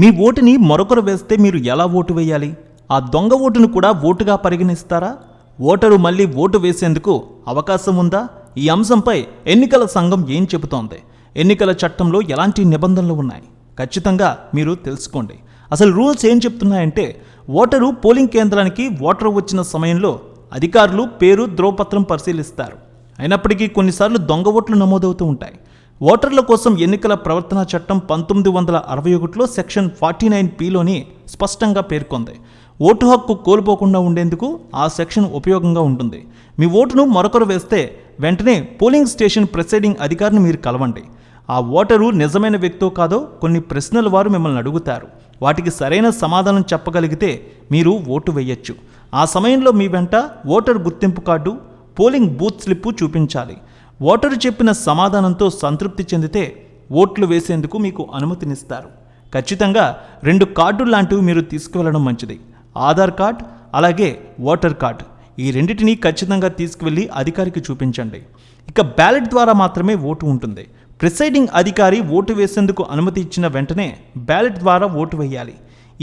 మీ ఓటుని మరొకరు వేస్తే మీరు ఎలా ఓటు వేయాలి? ఆ దొంగ ఓటును కూడా ఓటుగా పరిగణిస్తారా? ఓటరు మళ్ళీ ఓటు వేసేందుకు అవకాశం ఉందా? ఈ అంశంపై ఎన్నికల సంఘం ఏం చెబుతోంది? ఎన్నికల చట్టంలో ఎలాంటి నిబంధనలు ఉన్నాయి? ఖచ్చితంగా మీరు తెలుసుకోండి. అసలు రూల్స్ ఏం చెప్తున్నాయంటే ఓటరు పోలింగ్ కేంద్రానికి ఓటరు వచ్చిన సమయంలో అధికారులు పేరు ధ్రువపత్రం పరిశీలిస్తారు. అయినప్పటికీ కొన్నిసార్లు దొంగ ఓట్లు నమోదవుతూ ఉంటాయి. ఓటర్ల కోసం ఎన్నికల ప్రవర్తన చట్టం పంతొమ్మిది వందల అరవై ఒకటిలో సెక్షన్ ఫార్టీ నైన్ పిలోని స్పష్టంగా పేర్కొంది. ఓటు హక్కు కోల్పోకుండా ఉండేందుకు ఆ సెక్షన్ ఉపయోగంగా ఉంటుంది. మీ ఓటును మరొకరు వేస్తే వెంటనే పోలింగ్ స్టేషన్ ప్రిసైడింగ్ అధికారిని మీరు కలవండి. ఆ ఓటరు నిజమైన వ్యక్తో కాదో కొన్ని ప్రశ్నలు వారు మిమ్మల్ని అడుగుతారు. వాటికి సరైన సమాధానం చెప్పగలిగితే మీరు ఓటు వేయచ్చు. ఆ సమయంలో మీ వెంట ఓటర్ గుర్తింపు కార్డు పోలింగ్ బూత్ స్లిప్పు చూపించాలి. ఓటరు చెప్పిన సమాధానంతో సంతృప్తి చెందితే ఓట్లు వేసేందుకు మీకు అనుమతినిస్తారు. ఖచ్చితంగా రెండు కార్డులు లాంటివి మీరు తీసుకువెళ్ళడం మంచిది. ఆధార్ కార్డ్ అలాగే ఓటర్ కార్డ్. ఈ రెండింటినీ ఖచ్చితంగా తీసుకువెళ్ళి అధికారికి చూపించండి. ఇక బ్యాలెట్ ద్వారా మాత్రమే ఓటు ఉంటుంది. ప్రిసైడింగ్ అధికారి ఓటు వేసేందుకు అనుమతి ఇచ్చిన వెంటనే బ్యాలెట్ ద్వారా ఓటు వేయాలి.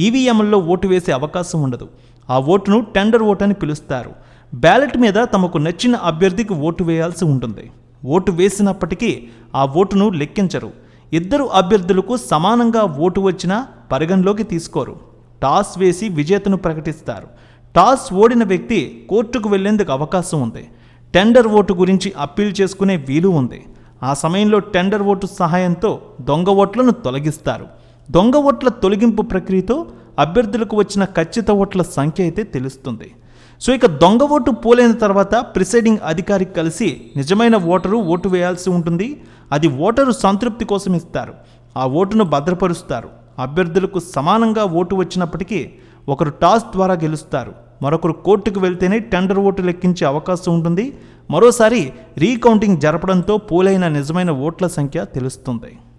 ఈవీఎంల్లో ఓటు వేసే అవకాశం ఉండదు. ఆ ఓటును టెండర్ ఓటు అని పిలుస్తారు. బ్యాలెట్ మీద తమకు నచ్చిన అభ్యర్థికి ఓటు వేయాల్సి ఉంటుంది. ఓటు వేసినప్పటికీ ఆ ఓటును లెక్కించరు. ఇద్దరు అభ్యర్థులకు సమానంగా ఓటు వచ్చినా పరిగణలోకి తీసుకోరు. టాస్ వేసి విజేతను ప్రకటిస్తారు. టాస్ ఓడిన వ్యక్తి కోర్టుకు వెళ్ళేందుకు అవకాశం ఉంది. టెండర్ ఓటు గురించి అప్పీల్ చేసుకునే వీలు ఉంది. ఆ సమయంలో టెండర్ ఓటు సహాయంతో దొంగ ఓట్లను తొలగిస్తారు. దొంగ ఓట్ల తొలగింపు ప్రక్రియతో అభ్యర్థులకు వచ్చిన ఖచ్చిత ఓట్ల సంఖ్య అయితే తెలుస్తుంది. సో ఇక దొంగ ఓటు పోలైన తర్వాత ప్రిసైడింగ్ అధికారి కలిసి నిజమైన ఓటరు ఓటు వేయాల్సి ఉంటుంది. అది ఓటరు సంతృప్తి కోసం ఇస్తారు. ఆ ఓటును భద్రపరుస్తారు. అభ్యర్థులకు సమానంగా ఓటు వచ్చినప్పటికీ ఒకరు టాస్ ద్వారా గెలుస్తారు. మరొకరు కోర్టుకు వెళ్తేనే టెండర్ ఓటు లెక్కించే అవకాశం ఉంటుంది. మరోసారి రీకౌంటింగ్ జరపడంతో పోలైన నిజమైన ఓట్ల సంఖ్య తెలుస్తుంది.